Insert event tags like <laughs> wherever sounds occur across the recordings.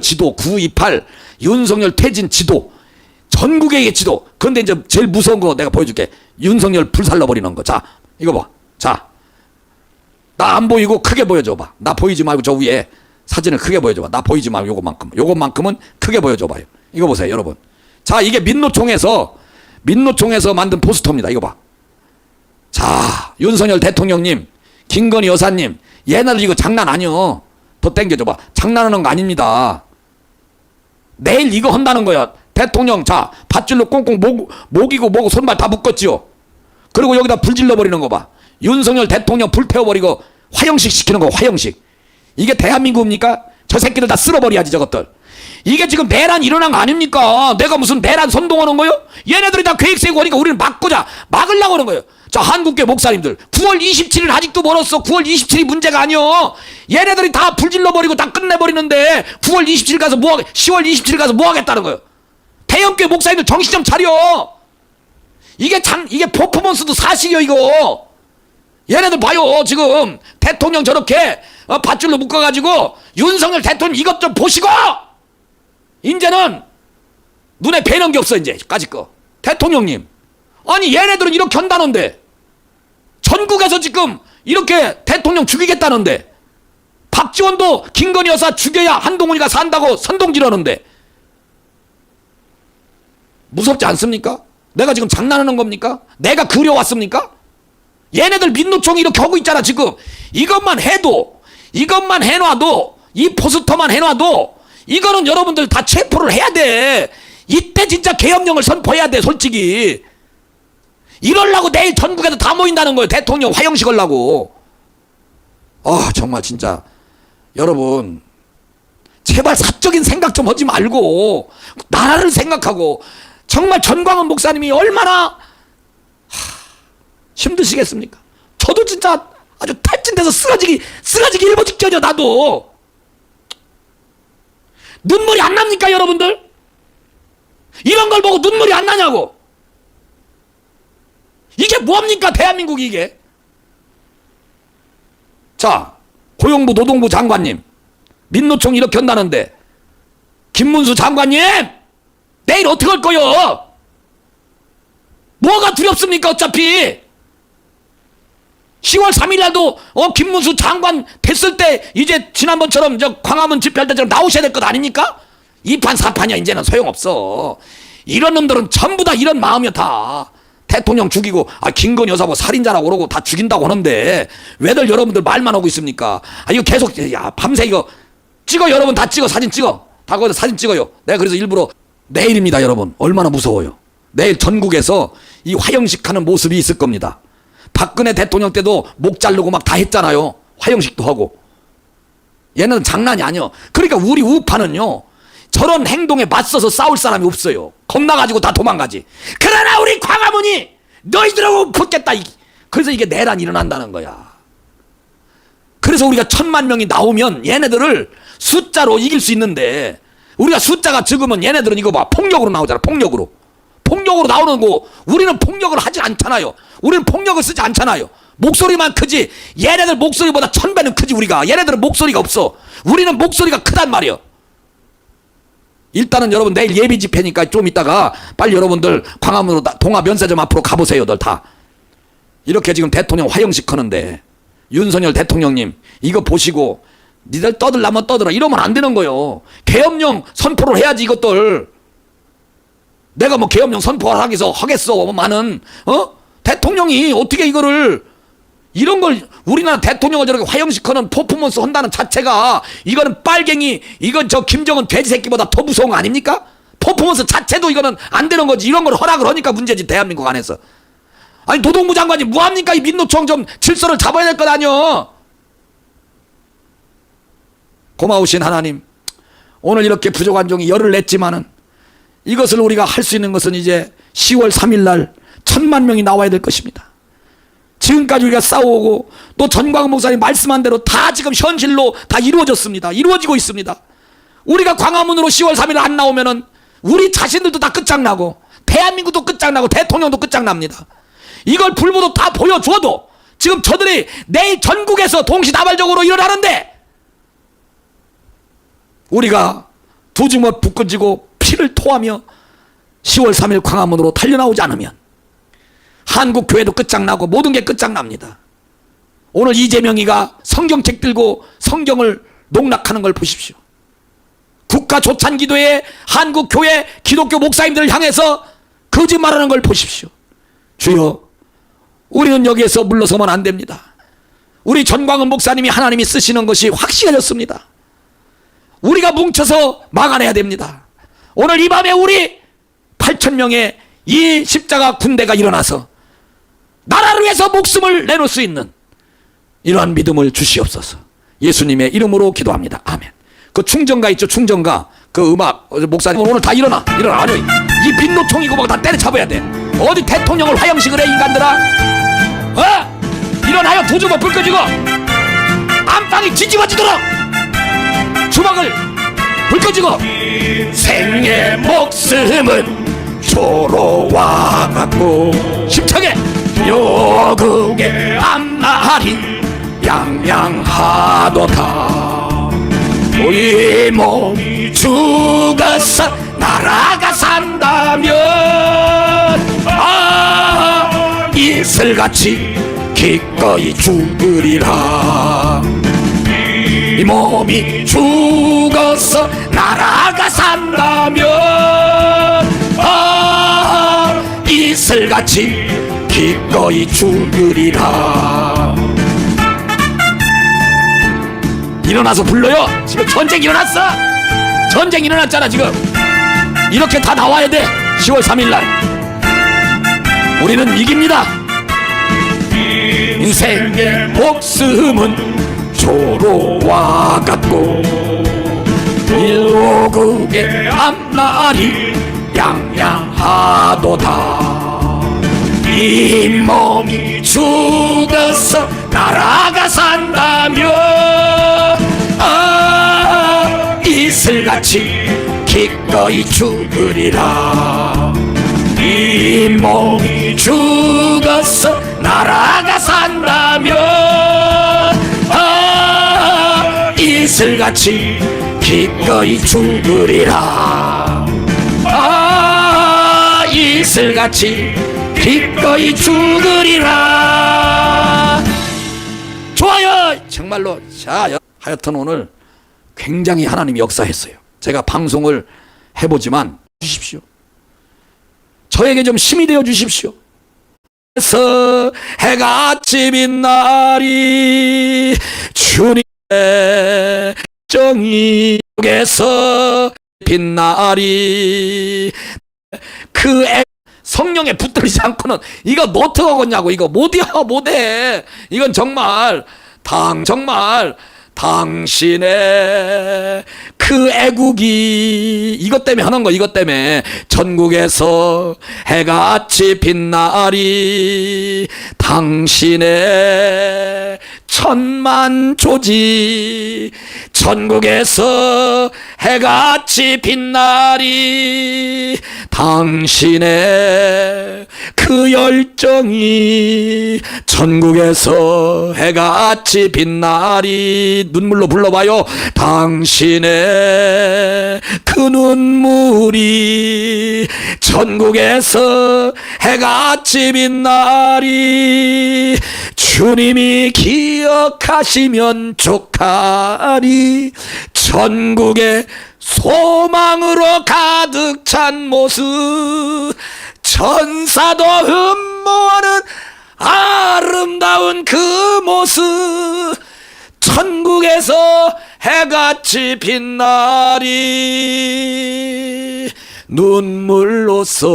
지도 928 윤석열 퇴진 지도 전국의 지도 그런데 이제 제일 무서운 거 내가 보여줄게 윤석열 불살라 버리는 거자 이거 봐자 나 안 보이고 크게 보여줘 봐. 나 보이지 말고 저 위에 사진을 크게 보여줘 봐. 나 보이지 말고 요것만큼. 요것만큼은 크게 보여줘 봐요. 이거 보세요, 여러분. 자, 이게 민노총에서 민노총에서 만든 포스터입니다. 이거 봐. 자, 윤석열 대통령님, 김건희 여사님, 얘네들 이거 장난 아니요. 더 땡겨줘 봐. 장난하는 거 아닙니다. 내일 이거 한다는 거야. 대통령, 자, 밧줄로 꽁꽁 목, 목이고 뭐고 손발 다 묶었지요. 그리고 여기다 불 질러버리는 거 봐. 윤석열 대통령 불태워버리고 화형식 시키는 거, 화형식. 이게 대한민국입니까? 저 새끼들 다 쓸어버려야지, 저것들. 이게 지금 내란 일어난 거 아닙니까? 내가 무슨 내란 선동하는 거요? 얘네들이 다 계획 세고 하니까 우리는 막고자, 막으려고 하는 거예요. 자, 한국계 목사님들. 9월 27일 아직도 멀었어. 9월 27일이 문제가 아니요. 얘네들이 다 불질러 버리고 다 끝내 버리는데 9월 27일 가서 뭐, 하겠, 10월 27일 가서 뭐 하겠다는 거예요. 대형교 목사님들 정신 좀 차려. 이게 장, 이게 퍼포먼스도 사실이요, 이거. 얘네들 봐요, 지금. 대통령 저렇게, 어, 밧줄로 묶어가지고, 윤석열 대통령 이것 좀 보시고! 이제는, 눈에 뵈는 게 없어, 이제, 까짓 거. 대통령님. 아니, 얘네들은 이렇게 한다는데, 전국에서 지금, 이렇게 대통령 죽이겠다는데, 박지원도 김건희 여사 죽여야 한동훈이가 산다고 선동질하는데, 무섭지 않습니까? 내가 지금 장난하는 겁니까? 내가 그려왔습니까? 얘네들 민노총이 이렇게 하고 있잖아 지금 이것만 해도 이것만 해놔도 이 포스터만 해놔도 이거는 여러분들 다 체포를 해야 돼. 이때 진짜 계엄령을 선포해야 돼 솔직히. 이럴라고 내일 전국에서 다 모인다는 거예요 대통령 화형식 하려고. 아 정말 진짜. 여러분 제발 사적인 생각 좀 하지 말고 나라를 생각하고 정말 전광훈 목사님이 얼마나 힘드시겠습니까? 저도 진짜 아주 탈진돼서 쓰러지기 쓰러지기 일보 직전이야 나도 눈물이 안 납니까 여러분들? 이런 걸 보고 눈물이 안 나냐고. 이게 뭡니까 대한민국이 이게? 자 고용부 노동부 장관님. 민노총 이렇게 한다는데. 김문수 장관님! 내일 어떻게 할 거요? 뭐가 두렵습니까 어차피 10월 3일 날도 어 김문수 장관 됐을 때 이제 지난번처럼 저 광화문 집회할 때처럼 나오셔야 될 것 아닙니까? 2판 4판이야 이제는 소용없어. 이런 놈들은 전부 다 이런 마음이야 다. 대통령 죽이고 아 김건희 여사 뭐 살인자라고 그러고 다 죽인다고 하는데 왜들 여러분들 말만 하고 있습니까? 아 이거 계속 야 밤새 이거 찍어 여러분 다 찍어 사진 찍어. 다 거기서 사진 찍어요. 내가 그래서 일부러 내일입니다 여러분. 얼마나 무서워요. 내일 전국에서 이 화형식 하는 모습이 있을 겁니다 박근혜 대통령 때도 목 자르고 막 다 했잖아요. 화형식도 하고. 얘는 장난이 아니야 그러니까 우리 우파는요 저런 행동에 맞서서 싸울 사람이 없어요. 겁나가지고 다 도망가지. 그러나 우리 광화문이 너희들하고 붙겠다 이- 그래서 이게 내란 일어난다는 거야. 그래서 우리가 천만 명이 나오면 얘네들을 숫자로 이길 수 있는데 우리가 숫자가 적으면 얘네들은 이거 봐 폭력으로 나오잖아 폭력으로 폭력으로 나오는 거 우리는 폭력을 하지 않잖아요. 우리는 폭력을 쓰지 않잖아요. 목소리만 크지 얘네들 목소리보다 천 배는 크지 우리가. 얘네들은 목소리가 없어. 우리는 목소리가 크단 말이야 일단은 여러분 내일 예비 집회니까 좀 이따가 빨리 여러분들 광화문으로 다- 동아 면세점 앞으로 가보세요들 다. 이렇게 지금 대통령 화형식 하는데 윤석열 대통령님 이거 보시고 니들 떠들라면 떠들어. 이러면 안 되는 거요. 계엄령 선포를 해야지 이것들 내가 뭐 계엄령 선포를 하겠어 하겠어 많은 어? 대통령이 어떻게 이거를 이런 걸 우리나라 대통령을 저렇게 화형식하는 퍼포먼스 한다는 자체가 이거는 빨갱이 이건 저 김정은 돼지 새끼보다 더 무서운 거 아닙니까? 퍼포먼스 자체도 이거는 안 되는 거지. 이런 걸 허락을 하니까 문제지 대한민국 안에서. 아니 노동부 장관이 뭐합니까? 이 민노총 좀 질서를 잡아야 될 것 아니여? 고마우신 하나님 오늘 이렇게 부족한 종이 열을 냈지만은 이것을 우리가 할 수 있는 것은 이제 10월 3일 날 천만 명이 나와야 될 것입니다. 지금까지 우리가 싸우고 또 전광훈 목사님 말씀한 대로 다 지금 현실로 다 이루어졌습니다. 이루어지고 있습니다. 우리가 광화문으로 10월 3일 안 나오면은 우리 자신들도 다 끝장나고 대한민국도 끝장나고 대통령도 끝장납니다. 이걸 불보도 다 보여줘도 지금 저들이 내일 전국에서 동시다발적으로 일어나는데 우리가 두 주먹 부끄지고 피를 토하며 10월 3일 광화문으로 달려나오지 않으면 한국 교회도 끝장나고 모든 게 끝장납니다. 오늘 이재명이가 성경책 들고 성경을 농락하는 걸 보십시오. 국가 조찬 기도에 한국 교회 기독교 목사님들을 향해서 거짓말하는 걸 보십시오. 주여, 우리는 여기에서 물러서면 안 됩니다. 우리 전광훈 목사님이 하나님이 쓰시는 것이 확실해졌습니다. 우리가 뭉쳐서 막아내야 됩니다. 오늘 이 밤에 우리 8천 명의 이 십자가 군대가 일어나서 나라를 위해서 목숨을 내놓을 수 있는 이러한 믿음을 주시옵소서. 예수님의 이름으로 기도합니다. 아멘. 그 충정가 있죠, 충정가. 그 음악, 어, 목사님 오늘 다 일어나. 일어나. 아니, 이 빈노총이고 막다 때려잡아야 돼. 어디 대통령을 화형식을 해, 인간들아? 어? 일어나요, 도주고 불 꺼지고. 안방이 뒤집어지도록 주먹을 불 꺼지고. 생의 목숨은 조로와 같고 심청해 요국의 앞날이 양양하도다 우리 몸이 죽어서 나라가 산다면 아 이슬같이 기꺼이 죽으리라 이 몸이 죽어서 이슬같이 기꺼이 죽으리라. 일어나서 불러요. 지금 전쟁 일어났어. 전쟁 일어났잖아 지금. 이렇게 다 나와야 돼. 10월 3일날. 우리는 이깁니다. 인생의 목숨은 조로와 같고 일로국의 앞날이 양양하도다 이 몸이 죽어서 나라가 산다면 아 이슬같이 기꺼이 죽으리라. 이 몸이 죽어서 나라가 산다면 아 이슬같이 기꺼이 죽으리라. 아 이슬같이 기꺼이 죽으리라. 좋아요. 정말로 자 여- 하여튼 오늘 굉장히 하나님이 역사했어요. 제가 방송을 해보지만 주십시오. 저에게 좀 힘이 되어 주십시오. 그래서 해가 지빈 날이 주님의 정의 속에서 빛날이 그 애, 성령에 붙들리지 않고는 이거 못하겠냐고 이거 못이야 못해. 이건 정말 당 정말 당신의 그 애국이 이것 때문에 하는 거 이것 때문에. 전국에서 해같이 빛나리 당신의 천만 조지 전국에서 해같이 빛나리. 당신의 그 열정이 전국에서 해같이 빛나리. 눈물로 불러봐요. 당신의 그 눈물이 전국에서 해같이 빛나리. 주님이 기억하시면 좋하리 전국에 소망으로 가득 찬 모습 천사도 흠모하는 아름다운 그 모습 천국에서 해같이 빛나리. 눈물로써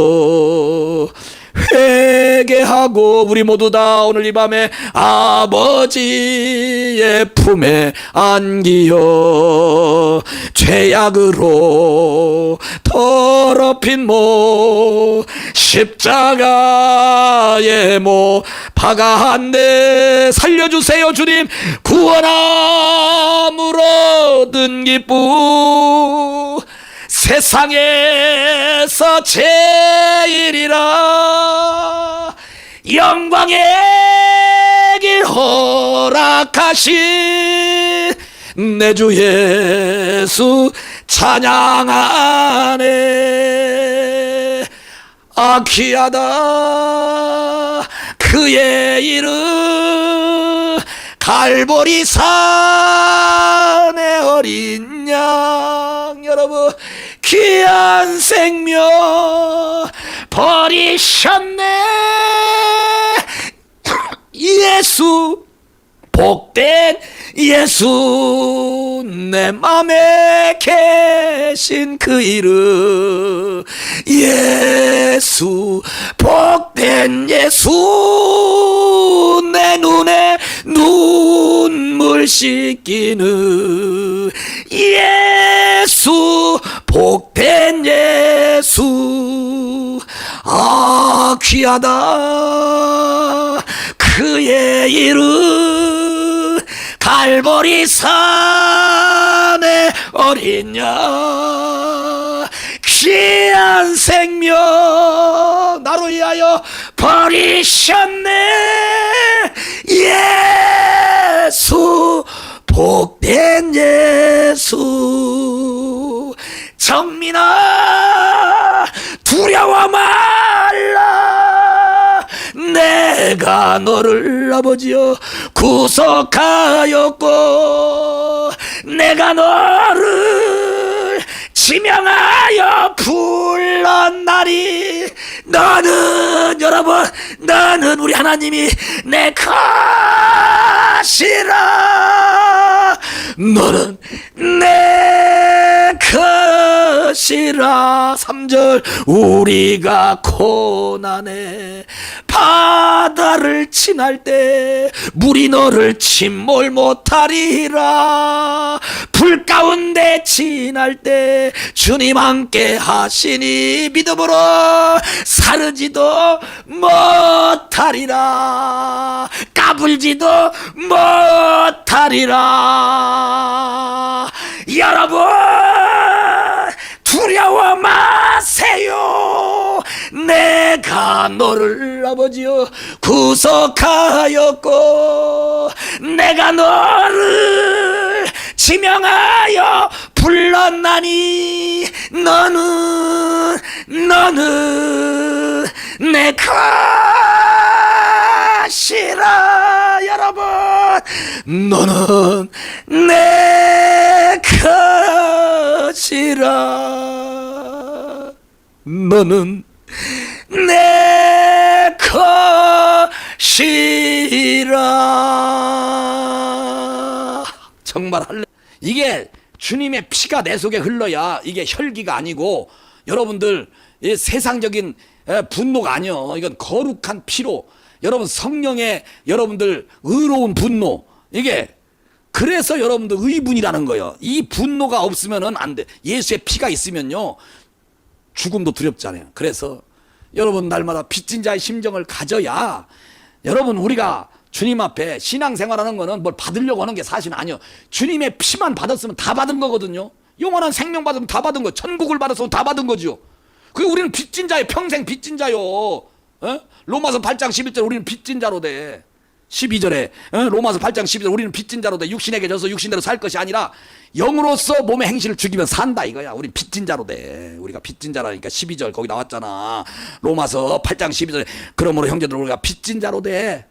회개하고 우리 모두 다 오늘 이 밤에 아버지의 품에 안기어 죄악으로 더럽힌 모 십자가에 모 박아한데 살려주세요 주님. 구원함으로 얻은 기쁨 세상에서 제일이라 영광의 길 허락하신 내 주 예수 찬양하네 아 귀하다 그의 이름 갈보리 산의 어린 양. 여러분 귀한 생명 버리셨네. 예수 복된 예수 내 맘에 계신 그 이름. 예수 복된 예수 내 눈에 눈물 씻기는 예 아 귀하다. 그의 이름 갈보리 산의 어린 양 귀한 생명 나로 위하여 버리셨네. 예수 복된 예수. 정민아 두려워 말라 내가 너를 아버지여 구속하였고 내가 너를 지명하여 불렀나니 너는 여러분 너는 우리 하나님이 내 것이라. 너는 내 것이라 3절 우리가 고난에 바다를 지날 때 물이 너를 침몰 못하리라. 불 가운데 지날 때 주님 함께 하시니 믿음으로 사르지도 못하리라. 까불지도 못하리라. 여러분 두려워 마세요 내가 너를 아버지여 구속하였고 내가 너를 지명하여 불렀나니 너는 너는 내 것이라 여러분. 너는 내 것이라. 너는 내 것이라. 정말 할래 이게 주님의 피가 내 속에 흘러야 이게 혈기가 아니고 여러분들 이 세상적인 에, 분노가 아니요. 이건 거룩한 피로. 여러분 성령의 여러분들 의로운 분노. 이게 그래서 여러분들 의분이라는 거예요. 이 분노가 없으면은 안 돼. 예수의 피가 있으면요 죽음도 두렵잖아요. 그래서 여러분 날마다 빚진 자의 심정을 가져야 여러분 우리가 주님 앞에 신앙생활하는 거는 뭘 받으려고 하는 게 사실은 아니요. 주님의 피만 받았으면 다 받은 거거든요. 영원한 생명 받으면 다 받은 거. 천국을 받았으면 다 받은 거죠. 그 우리는 빚진 자예요. 평생 빚진 자요. 어? 로마서 8장 11절 우리는 빚진 자로 돼. 12절에 어? 로마서 8장 12절 우리는 빚진 자로 돼 육신에게 져서 육신대로 살 것이 아니라 영으로서 몸의 행실을 죽이면 산다 이거야. 우리 빚진 자로 돼 우리가 빚진 자라니까 12절 거기 나왔잖아. 로마서 8장 12절에 그러므로 형제들 우리가 빚진 자로 돼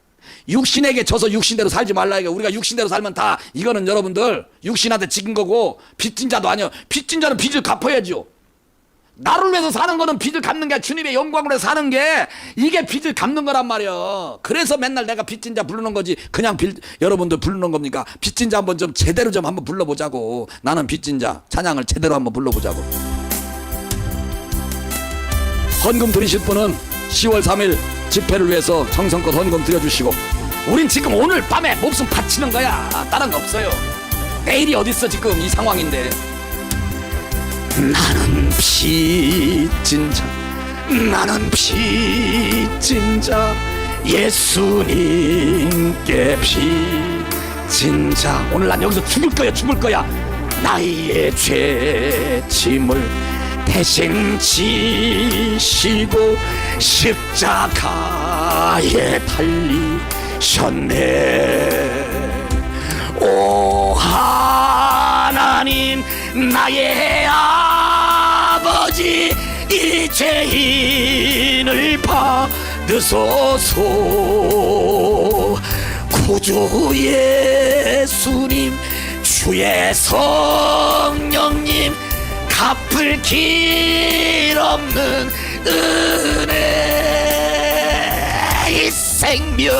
육신에게 져서 육신대로 살지 말라 이거. 우리가 육신대로 살면 다. 이거는 여러분들 육신한테 지kin 거고 빚진 자도 아니야 빚진 자는 빚을 갚아야죠 나를 위해서 사는 거는 빚을 갚는 게 주님의 위해서 사는 게 이게 빚을 갚는 거란 말이야. 그래서 맨날 내가 빚진 자 부르는 거지. 그냥 빌, 여러분들 부르는 겁니까? 빚진 자 한번 좀 제대로 좀 한번 불러보자고. 나는 빚진 자 찬양을 제대로 한번 불러보자고. 헌금 드리실 분은 10월 3일 집회를 위해서 정성껏 헌금 드려주시고 우린 지금 오늘 밤에 목숨 바치는 거야. 다른 거 없어요. 내일이 어딨어 지금 이 상황인데. 나는 빚진 자 나는 빚진 자 예수님께 빚진 자. 오늘 난 여기서 죽을 거야 죽을 거야. 나의 죄짐을 대신 지시고 십자가에 달리셨네. 오 하나님 나의 아 버지 이 죄인을 받으소서. 구주 예수님 주의 성령님 갚을 길 없는 은혜 이 생명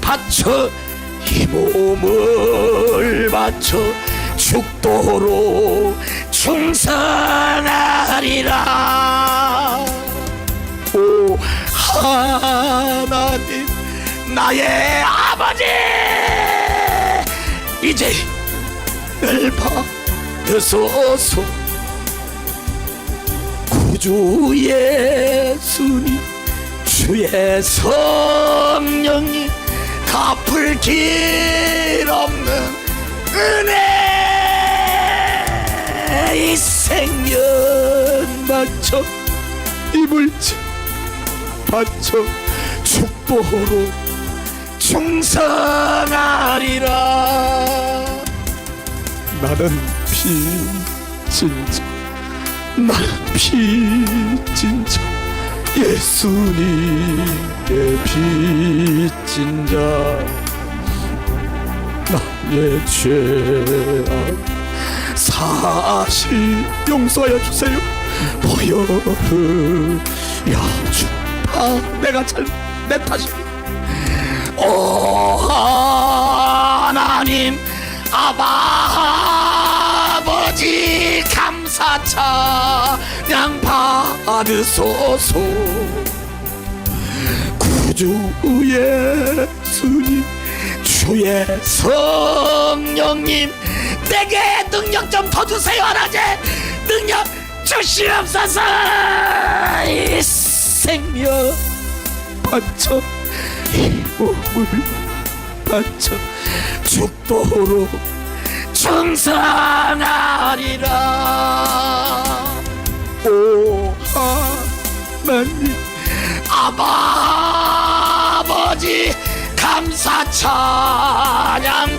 바쳐 이 몸을 바쳐 죽도록 충성하리라. 오 하나님 나의 아버지! 이제 을 받으소서. 구주 예수님 주의 성령님 갚을 길 없는 은혜 이 생명. 이 물질 바쳐 축복으로 충성하리라. 나는 빚진자 나는 빚진자 예수님의 빚진자 나의 죄악 사실 용서하여 주세요. 보여주야 주다 내가 잘내 탓입니다 오 하나님 아버지 감사 찬양 받으소서. 구주 예수님 주의 성령님 내게 능력 좀 더 주세요 하나님 능력 주시옵소서 이 생명. 바쳐 이 몸을 바쳐 죽도록 충성하리라. 오 하나님 아버지 감사 찬양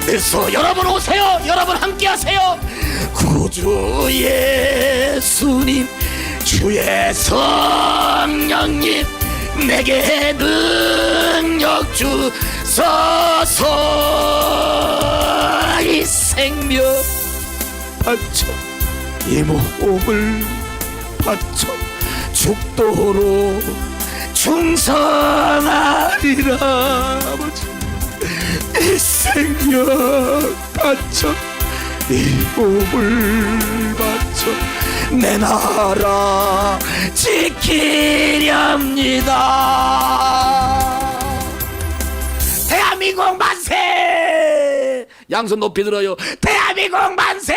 받으소 여러분 오세요. 여러분 함께 하세요. 구주 예수님 주의 성령님 내게 능력 주소서. 이 생명 바쳐 이 몸을 바쳐 죽도록 충성하리라 생명 바쳐 이 몸을 바쳐 내 나라 지키렵니다. 대한민국 만세! 양손 높이 들어요. 대한민국 만세!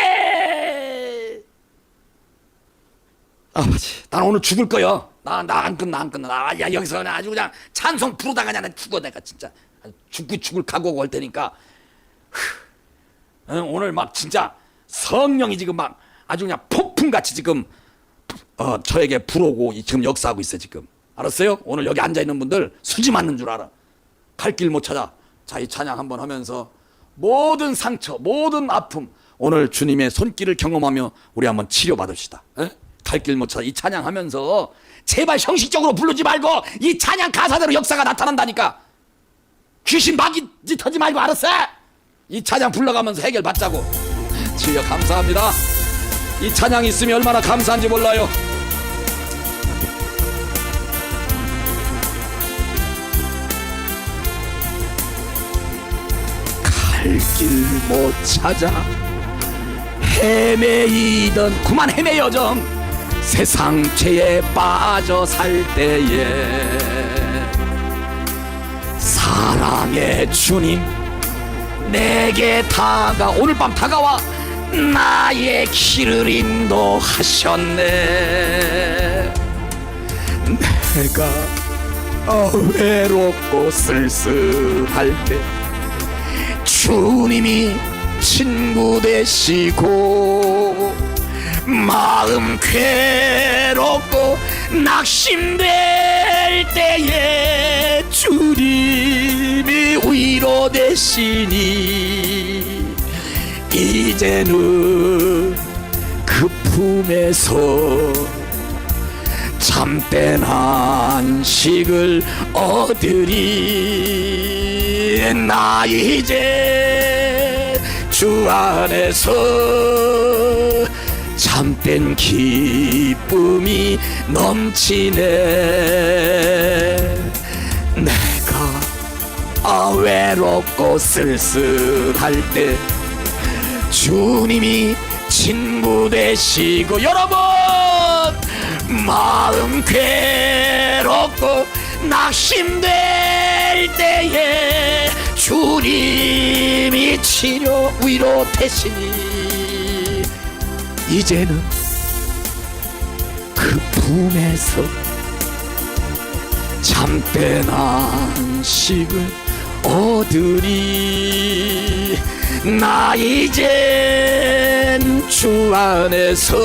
아버지 난 오늘 죽을 거요. 나나안 끝나 안 끝나. 나 야, 여기서 그냥 아주 그냥 찬송 부르다가 그냥 나 죽어 내가 진짜 죽고 죽을 각오가 올 테니까. 응, 오늘 막 진짜 성령이 지금 막 아주 그냥 폭풍같이 지금 어, 저에게 불어오고 이- 지금 역사하고 있어 지금. 알았어요? 오늘 여기 앉아 있는 분들 수지 맞는 줄 알아. 갈 길 못 찾아. 자 이 찬양 한번 하면서 모든 상처 모든 아픔 오늘 주님의 손길을 경험하며 우리 한번 치료 받읍시다. 갈 길 못 찾아. 이 찬양 하면서 제발 형식적으로 부르지 말고 이 찬양 가사대로 역사가 나타난다니까 귀신 막이 짓 하지 말고 알았어? 이 찬양 불러가면서 해결 받자고. 주여 감사합니다. 이 찬양 있으면 얼마나 감사한지 몰라요. 갈 길 못 찾아. 헤매이던 그만 헤매 여정 세상 죄에 빠져 살 때에 사랑의 주님. 내게 다가 오늘 밤 다가와 나의 길을 인도하셨네. 내가 어, 외롭고 쓸쓸할 때 주님이 친구 되시고 마음 괴롭고 낙심될 때에 주님이 위로 되시니 이 이제는 그 품에서 참된 안식을 얻으리. 나 이제 주 안에서 참된 기쁨이 넘치네 아 외롭고 쓸쓸할 때 주님이 친구 되시고 여러분 마음 괴롭고 낙심될 때에 주님이 치료 위로 되시니 이제는 그 품에서 참된 안식을 얻으리 나 이젠 주 안에서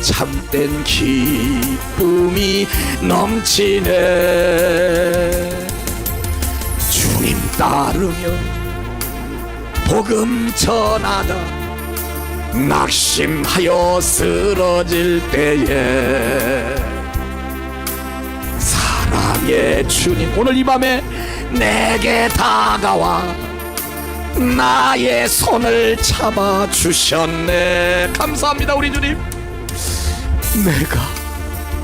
참된 기쁨이 넘치네. 주님 따르며 복음 전하다 낙심하여 쓰러질 때에 사랑의 주님 오늘 이 밤에 내게 다가와 나의 손을 잡아 주셨네. 감사합니다 우리 주님. 내가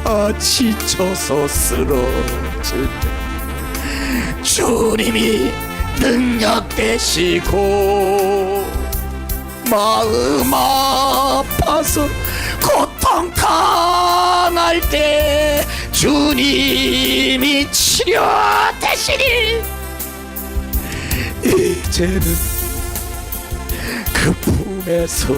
아 지쳐서 쓰러질 때 주님이 능력 되시고 마음 아파서 당할 때 주님이 치료 되시니 이제는 그 품에서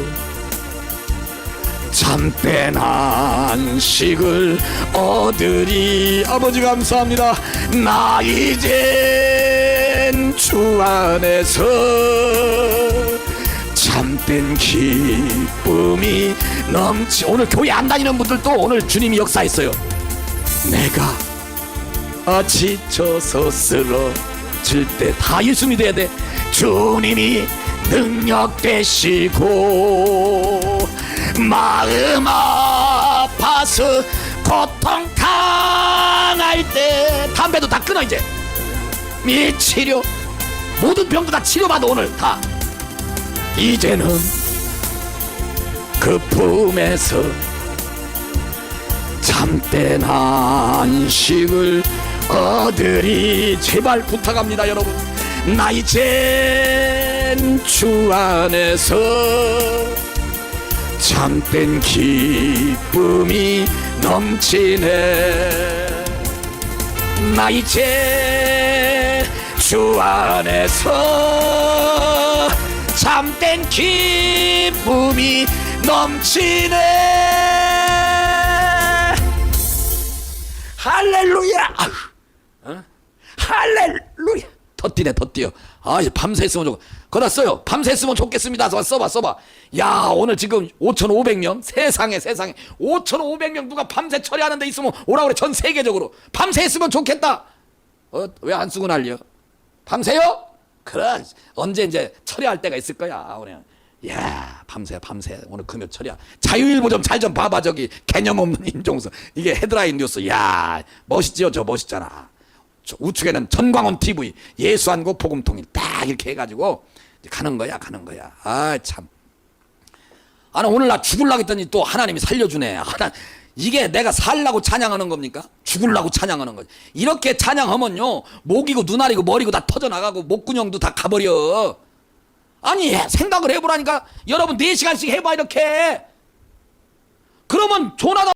참된 안식을 얻으리. 아버지 감사합니다. 나 이젠 주 안에서 참된 기쁨이 넘치. 오늘 교회 안 다니는 분들도 오늘 주님이 역사했어요. 내가 아 지쳐서 쓰러질 때 다 예수 믿어야 돼. 주님이 능력 되시고 마음 아파서 고통 당할 때 담배도 다 끊어 이제. 미치료. 모든 병도 다 치료받아 오늘 다 이제는 그 품에서 참된 안식을 얻으리 제발 부탁합니다 여러분. 나 이젠 주 안에서 참된 기쁨이 넘치네. 나 이제 주 안에서 참된 기쁨이 넘치네. 할렐루야. 어? 할렐루야. 더 뛰네 더 뛰어. 아 밤새 했으면 좋 거다 써요. 밤새 했으면 좋겠습니다. 써봐 써봐 야 오늘 지금 5,500명? 세상에 세상에. 5,500명 누가 밤새 처리하는 데 있으면 오라 그래 전 세계적으로. 밤새 했으면 좋겠다. 어 왜 안 쓰고 난리여 밤새요? 그래 언제 이제 처리할 때가 있을 거야. 오늘 야 밤새 밤새 오늘 금요 처리야. 자유일보 좀 잘 좀 봐봐 저기. 개념 없는 <laughs> 임종석 이게 헤드라인 뉴스. 야 멋있지요? 저 멋있잖아. 저 우측에는 전광훈 TV 예수한고 복음통일 딱 이렇게 해가지고 가는 거야 가는 거야. 아 참. 아나 오늘 나 죽을라 했더니 또 하나님이 살려주네. 하나 이게 내가 살라고 찬양하는 겁니까? 죽을라고 찬양하는 거지. 이렇게 찬양하면요 목이고 눈알이고 머리고 다 터져 나가고 목구녕도 다 가버려. 아니 생각을 해보라니까. 여러분 4시간씩 해봐 이렇게. 그러면 조나단